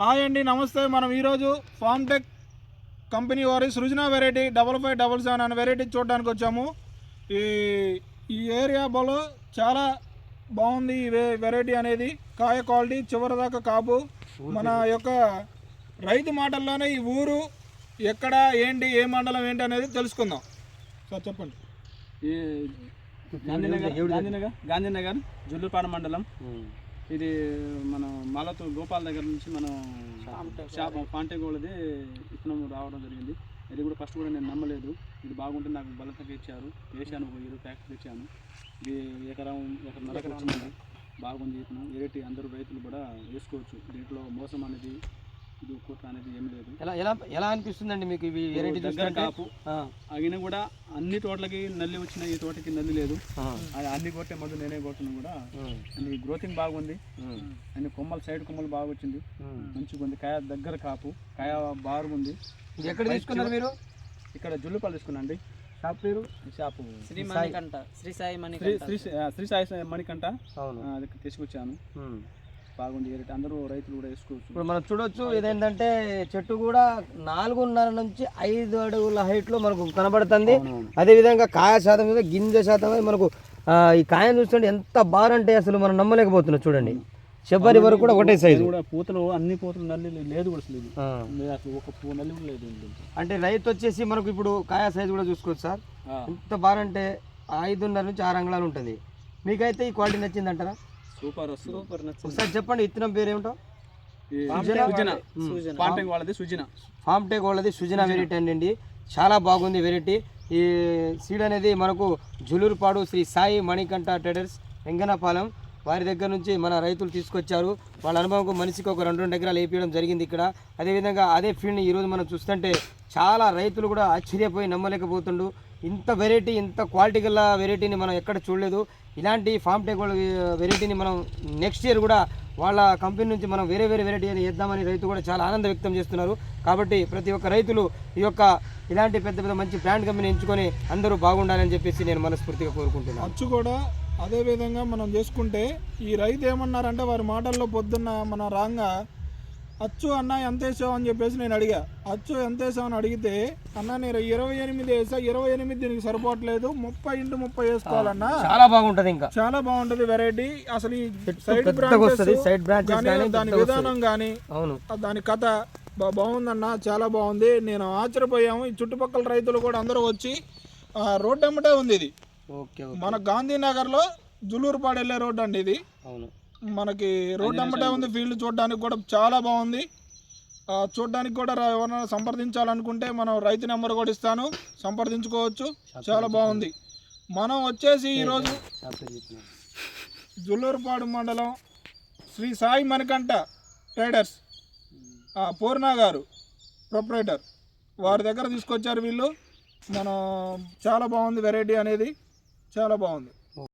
Hi అండి నమస్తే. మనం ఈరోజు ఫామ్ టెక్ కంపెనీ వారి Srujana variety double five double seven అనే వెరైటీ చూడడానికి వచ్చాము. ఈ ఈ ఏరియా బలో చాలా బాగుంది ఈ వె- వెరైటీ అనేది. కాయ క్వాలిటీ చివరి దాకా కాపు. మన యొక్క రైతు మాటల్లోనే ఈ ఊరు ఎక్కడ ఏంటి ఏ మండలం ఏంటి అనేది తెలుసుకుందాం. సార్ చెప్పండి. ఈ గాంధీనగర్ గాంధీనగర్ గాంధీనగర్ జుల్లుపాడ మండలం. ఇది మన మాలతో గోపాల్ దగ్గర నుంచి మనం షాప్ పాంటేగోళ్ళది ఇత్తనం రావడం జరిగింది. ఇది కూడా ఫస్ట్ కూడా నేను నమ్మలేదు. ఇది బాగుంటుంది నాకు బలతగా ఇచ్చారు వేసాను ఒక ఇరవై ప్యాకెట్లు ఇచ్చాను ఇది ఎకరం ఎకరన్నరకు వచ్చింది. బాగుంది ఇతను వెరైటీ అందరూ రైతులు కూడా వేసుకోవచ్చు. దీంట్లో మోసం అనేది ఇది కుట్ర అనేది ఏం లేదు. ఎలా ఎలా ఎలా అనిపిస్తుందండి మీకు ఇవి వెరైటీ దగ్గర కాపు. అయినా కూడా అన్ని తోటలకి నల్లి వచ్చిన ఈ తోటకి నల్లి లేదు. అది అన్ని కొట్టే మందు నేనే కొట్టిన కూడా అన్ని గ్రోతింగ్ బాగుంది. అన్ని కొమ్మలు సైడ్ కొమ్మలు బాగా వచ్చింది. మంచిగా ఉంది. కాయ దగ్గర కాపు. కాయ బారు ఉంది ఎక్కడ తీసుకున్నారు మీరు? ఇక్కడ జుల్లుపాలు తీసుకున్నాండి షాప్ పేరు? షాపు. శ్రీ మణికంఠ. శ్రీ సాయి మణికంఠ. శ్రీ సాయి మణికంట అది తీసుకొచ్చాను. బాగుంది. రేట్ అందరూ రైతులు కూడా వేసుకోవచ్చు. ఇప్పుడు మనం చూడొచ్చు ఇదేంటంటే చెట్టు కూడా నాలుగున్నర నుంచి ఐదు అడుగుల హైట్లో మనకు కనబడుతుంది. అదే విధంగా కాయ శాతం మీద గింజ శాతం మనకు ఈ కాయను చూస్తుంటే ఎంత బారంటే అసలు మనం నమ్మలేకపోతున్నాం చూడండి. శబరి వరకు కూడా ఒకటే సైజు కూడా పూతలు అన్ని పూతలు నల్లి లేదు కూడా అసలు ఒక పూ నల్లి కూడా లేదు. అంటే రైతు వచ్చేసి మనకు ఇప్పుడు కాయ సైజు కూడా చూసుకోవచ్చు సార్. ఎంత బారంటే ఐదున్నర నుంచి ఆరు అంగుళాలు ఉంటుంది. మీకైతే ఈ క్వాలిటీ నచ్చిందంటారా సూపర్ వస్తుంది సూపర్ ఒకసారి చెప్పండి ఇత్తనం పేరు ఏమిటో? ఈ సుజన? సుజన. సూజన. పాంటెంగ్ వాళ్ళది సుజన. ఫామ్ టేక్ వాళ్ళది సుజనా వెరైటీ అండి. చాలా బాగుంది వెరైటీ. ఈ సీడ్ అనేది మనకు జులూరుపాడు శ్రీ సాయి మణికంఠ ట్రేడర్స్ వెంగనపాలెం వారి దగ్గర నుంచి మన రైతులు తీసుకొచ్చారు. వాళ్ళ అనుభవంకు మనిషికి ఒక రెండు రెండు ఎకరాలు వేపించడం జరిగింది ఇక్కడ. అదేవిధంగా అదే ఫీల్డ్ని ఈరోజు మనం చూస్తుంటే చాలా రైతులు కూడా ఆశ్చర్యపోయి నమ్మలేకపోతుండు. ఇంత వెరైటీ ఇంత క్వాలిటీ గల వెరైటీని మనం ఎక్కడ చూడలేదు. ఇలాంటి ఫామ్ టెక్ వాళ్ళ వెరైటీని మనం నెక్స్ట్ ఇయర్ కూడా వాళ్ళ కంపెనీ నుంచి మనం వేరే వేరే వెరైటీ అని వేద్దామని రైతు కూడా చాలా ఆనందం వ్యక్తం చేస్తున్నారు. కాబట్టి ప్రతి ఒక్క రైతులు ఈ యొక్క ఇలాంటి పెద్ద పెద్ద మంచి బ్రాండ్ కంపెనీ ఎంచుకొని అందరూ బాగుండాలని చెప్పేసి నేను మనస్ఫూర్తిగా కోరుకుంటున్నాను. అచ్చు కూడా. అదేవిధంగా మనం చేసుకుంటే ఈ రైతు ఏమన్నారంటే వారి మాటల్లో పొద్దున్న మన రాంగా అచ్చు అన్న ఎంత వేసావు అని చెప్పేసి నేను అడిగా. అచ్చు ఎంత వేసావు అని అడిగితే అన్న నేను ఇరవై ఎనిమిది వేసా ఇరవై ఎనిమిది దీనికి సరిపోవట్లేదు ముప్పై ఇంటూ ముప్పై వేసుకోవాలన్నా. చాలా బాగుంటుంది ఇంకా. చాలా బాగుంటది వెరైటీ అసలు ఈ సైడ్ బ్రాంచెస్ సైడ్ బ్రాంచెస్ కానీ దాని విధానం కానీ అవును. దాని కథ బాగుందన్న చాలా బాగుంది. నేను ఆశ్చర్యపోయాము. ఈ చుట్టుపక్కల రైతులు కూడా అందరూ వచ్చి ఆ, రోడ్డు ఎమ్మటే ఉంది ఇది. ఓకే. మన గాంధీనగర్లో జులూరుపాడు వెళ్ళే రోడ్డు అండి ఇది. అవును. మనకి రోడ్డు అమ్మటే ఉంది ఫీల్డ్ చూడడానికి కూడా చాలా బాగుంది. చూడడానికి కూడా ఎవరైనా సంప్రదించాలనుకుంటే మనం రైతు నెంబర్ కూడా ఇస్తాను సంప్రదించుకోవచ్చు. చాలా బాగుంది. మనం వచ్చేసి ఈరోజు జుల్లూరుపాడు మండలం శ్రీ సాయి మణికంఠ ట్రేడర్స్ పూర్ణ గారు ప్రొపరేటర్. వారి దగ్గర తీసుకొచ్చారు వీళ్ళు. మనం చాలా బాగుంది వెరైటీ అనేది. చాలా బాగుంది.